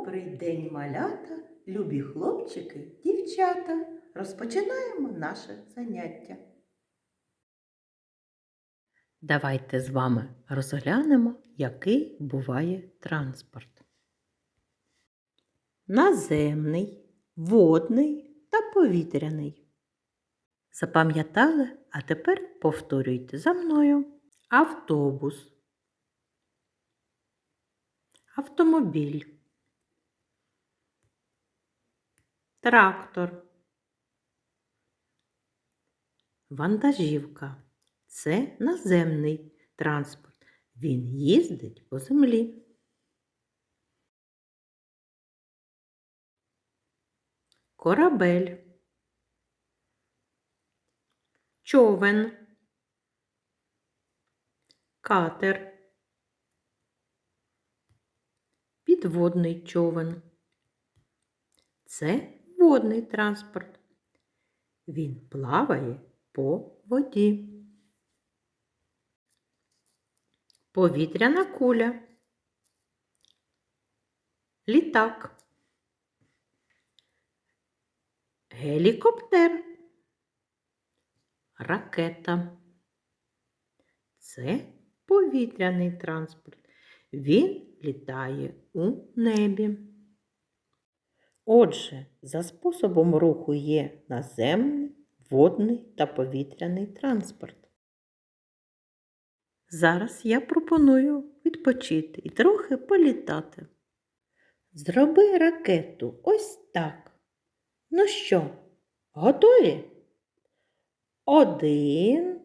Добрий день, малята, любі хлопчики, дівчата. Розпочинаємо наше заняття. Давайте з вами розглянемо, який буває транспорт. Наземний, водний та повітряний. Запам'ятали, а тепер повторюйте за мною. Автобус. Автомобіль. Трактор. Вантажівка. Це наземний транспорт. Він їздить по землі. Корабель. Човен. Катер. Підводний човен. Це водний транспорт. Він плаває по воді. Повітряна куля. Літак. Гелікоптер. Ракета. Це повітряний транспорт. Він літає у небі. Отже, за способом руху є наземний, водний та повітряний транспорт. Зараз я пропоную відпочити і трохи політати. Зроби ракету ось так. Ну що, готові? Один,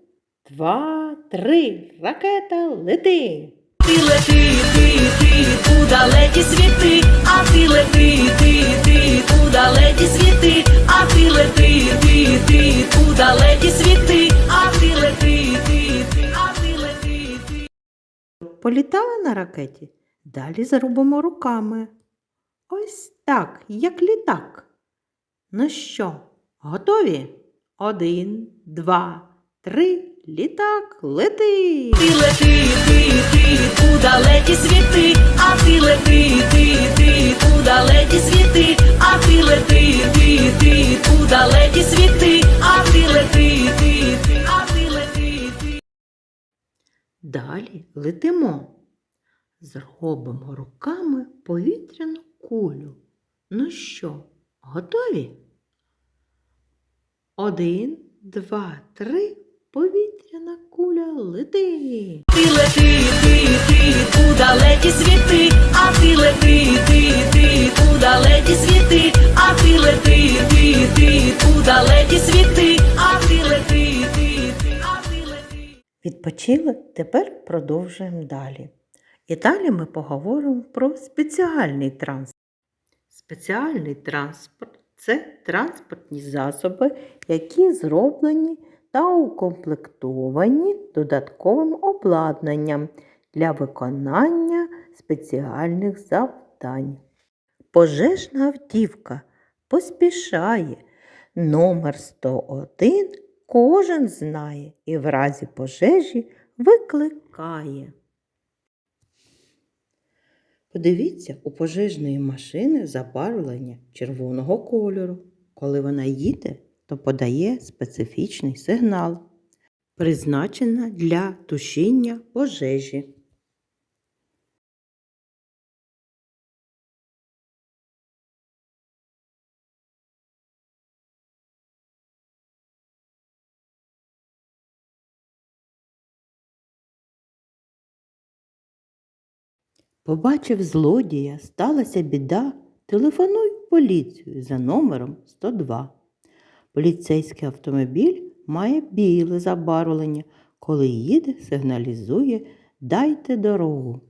два, три. Ракета лети! Ти лети, ти, ти, у далекі світи, а ти лети, ти, ти, далекі світи, а ти лети, ти, ти, у далекі світи, а ти лети, ти, ти, а ти лети, ти. Політали на ракеті? Далі зробимо руками. Ось так, як літак. Ну що, готові? Один, два, три. Літак лети! Ти лети, ти, ти, у далекі світи, а ти лети, ти, ти, далекі світи, а ти лети, ти, ти, а ти лети, ти. Далі летимо. Зробимо руками повітряну кулю. Ну що, готові? Один, два, три. Повітряна куля лети. Ти лети, ти, ти, у далекі світи, а ти лети, ти, Відпочили, тепер продовжуємо далі. І далі ми поговоримо про спеціальний транспорт. Спеціальний транспорт це транспортні засоби, які зроблені та укомплектовані додатковим обладнанням для виконання спеціальних завдань. Пожежна автівка поспішає. Номер 101 кожен знає і в разі пожежі викликає. Подивіться, у пожежної машини забарвлення червоного кольору. Коли вона їде, то подає специфічний сигнал, призначена для тушіння пожежі. Побачив злодія, сталася біда. Телефонуй в поліцію за номером 102. Поліцейський автомобіль має біле забарвлення. Коли їде, сигналізує Дайте дорогу.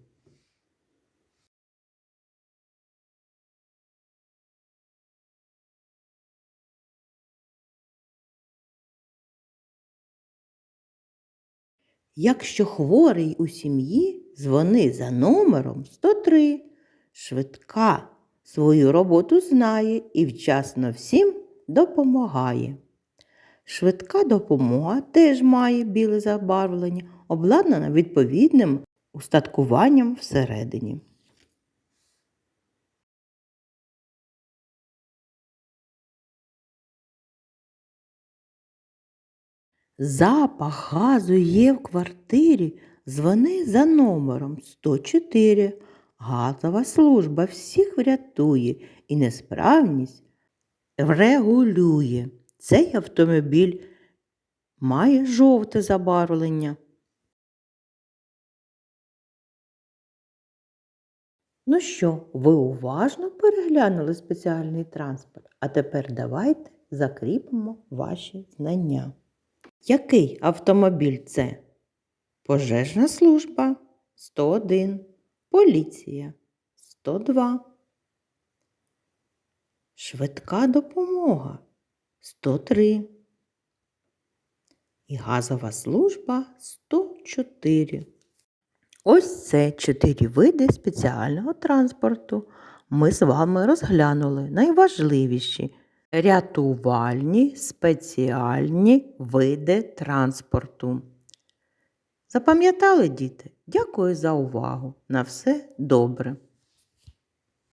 Якщо хворий у сім'ї, дзвони за номером 103. Швидка свою роботу знає і вчасно всім допомагає. Швидка допомога теж має біле забарвлення, обладнана відповідним устаткуванням всередині. Запах газу є в квартирі Дзвони за номером 104. Газова служба всіх врятує і несправність регулює. Цей автомобіль має жовте забарвлення. Ну що, ви уважно переглянули спеціальний транспорт, а тепер давайте закріпимо ваші знання. Який автомобіль це? Пожежна служба 101, поліція 102, швидка допомога 103 і газова служба 104. Ось це чотири види спеціального транспорту. Ми з вами розглянули найважливіші рятувальні спеціальні види транспорту. Запам'ятали, діти? Дякую за увагу. На все добре.